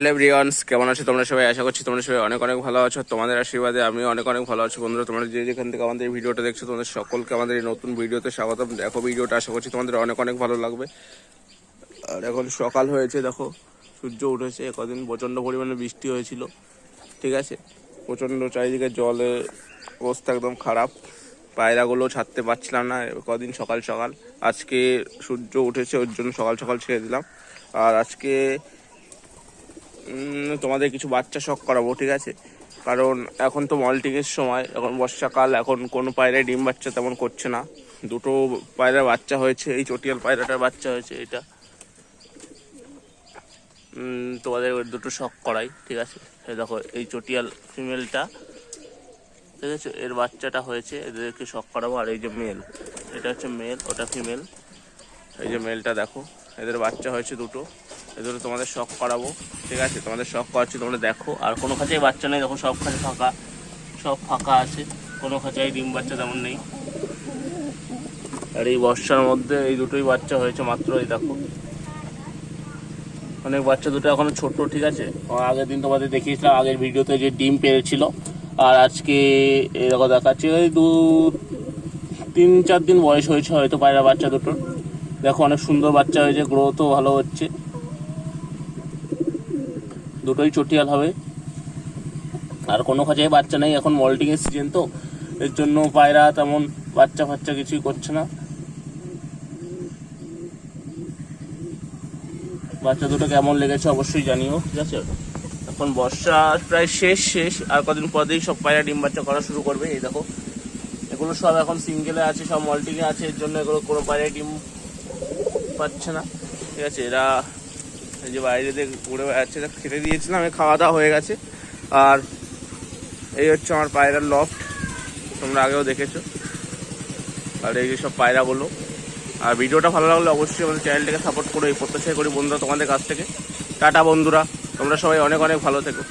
Hello ব্রিয়ন্স কেমন আছো তোমরা সবাই? আশা করছি তোমরা সবাই অনেক অনেক ভালো আছো। তোমাদের আশীর্বাদে আমি অনেক অনেক ভালো আছি। বন্ধুরা, তোমরা যে যেখান থেকে আমাদের ভিডিওটা দেখছ, তোমাদের সকলকে আমাদের এই নতুন ভিডিওতে স্বাগতম। দেখো ভিডিওটা, আশা করছি তোমাদের অনেক অনেক ভালো লাগবে। আর এখন সকাল হয়েছে, দেখো। সূর্য উঠেছে কদিন প্রচণ্ড পরিমাণে বৃষ্টি হয়েছিল। ঠিক আছে? প্রচণ্ড চারিদিকে জলের অবস্থা একদম খারাপ। পায়রাগুলো ছাড়তে পারছিলাম না, কদিন সকাল সকাল। আজকে সূর্য উঠেছে, ওর জন্য সকাল সকাল ছেড়ে দিলাম। আর আজকে তোমাদের কিছু বাচ্চা শখ করাবো, ঠিক আছে? কারণ এখন তো মল্টিংয়ের সময়, এখন বর্ষাকাল, এখন কোনো পায়রায় ডিম বাচ্চা তেমন করছে না। দুটো পায়রার বাচ্চা হয়েছে, এই চটিয়াল পায়রাটার বাচ্চা হয়েছে এটা। তোমাদের ওই দুটো শখ করাই, ঠিক আছে? দেখো, এই চটিয়াল ফিমেলটা ঠিক আছে? এর বাচ্চাটা হয়েছে, এদেরকে শখ করাবো, আর এই যে মেল এটা হচ্ছে মেল ওটা ফিমেল এই যে মেলটা দেখো, এদের বাচ্চা হয়েছে দুটো। এদের তোমাদের শখ করাবো। ঠিক আছে? তোমাদের শখ করাচ্ছি, তোমরা দেখো। আর কোনো খাঁচায় বাচ্চা নেই, দেখো সব খাঁচা ফাঁকা। সব ফাঁকা আছে। কোনো খাঁচায় ডিম বাচ্চা তেমন নেই। আর এই বর্ষার মধ্যে এই দুটোই বাচ্চা হয়েছে মাত্র, এই দেখো। অনেক বাচ্চা, দুটো এখনও ছোট, ঠিক আছে? আগের দিন তোমাদের দেখিয়েছিলাম, আগের ভিডিওতে যে ডিম পেরেছিল। আর আজকে এরকম দেখাচ্ছে ওই দু তিন, চার দিন বয়স হয়েছে হয়তো পায়রা বাচ্চা দুটোর। দেখো অনেক সুন্দর বাচ্চা হয়েছে গ্রোথও ভালো হচ্ছে। দুটোই চটিয়াল হবে। আর কোনো খাঁচায় বাচ্চা নেই, এখন মল্টিং এর সিজন তো। এর জন্য পায়রা তেমন বাচ্চা ফাচ্চা কিছুই করছে না। বাচ্চা দুটো কেমন লেগেছে অবশ্যই জানিও, ঠিক আছে? এখন বর্ষা প্রায় শেষ শেষ। আর কদিন পরেই সব পায়রা ডিম বাচ্চা করা শুরু করবে, এই দেখো। এগুলো সব এখন সিঙ্গেলে আছে, সব মল্টিংয়ে আছে, এর জন্য এগুলো কোনো পায়রা ডিম পাচ্ছে না। ঠিক আছে, এরা যে বাইরে দিয়ে ঘুরে বেড়াচ্ছে খেতে দিয়েছিলাম খাওয়া দাওয়া হয়ে গেছে। আর এই হচ্ছে আমার পায়রার লফট তোমরা আগেও দেখেছ। আর এই যে সব পায়রাগুলো আর ভিডিওটা ভালো লাগলে অবশ্যই আমাদের চ্যানেলটাকে সাপোর্ট করো, এই প্রত্যাশাই করি বন্ধুরা তোমাদের কাছ থেকে। টাটা বন্ধুরা, তোমরা সবাই অনেক অনেক ভালো থেকো।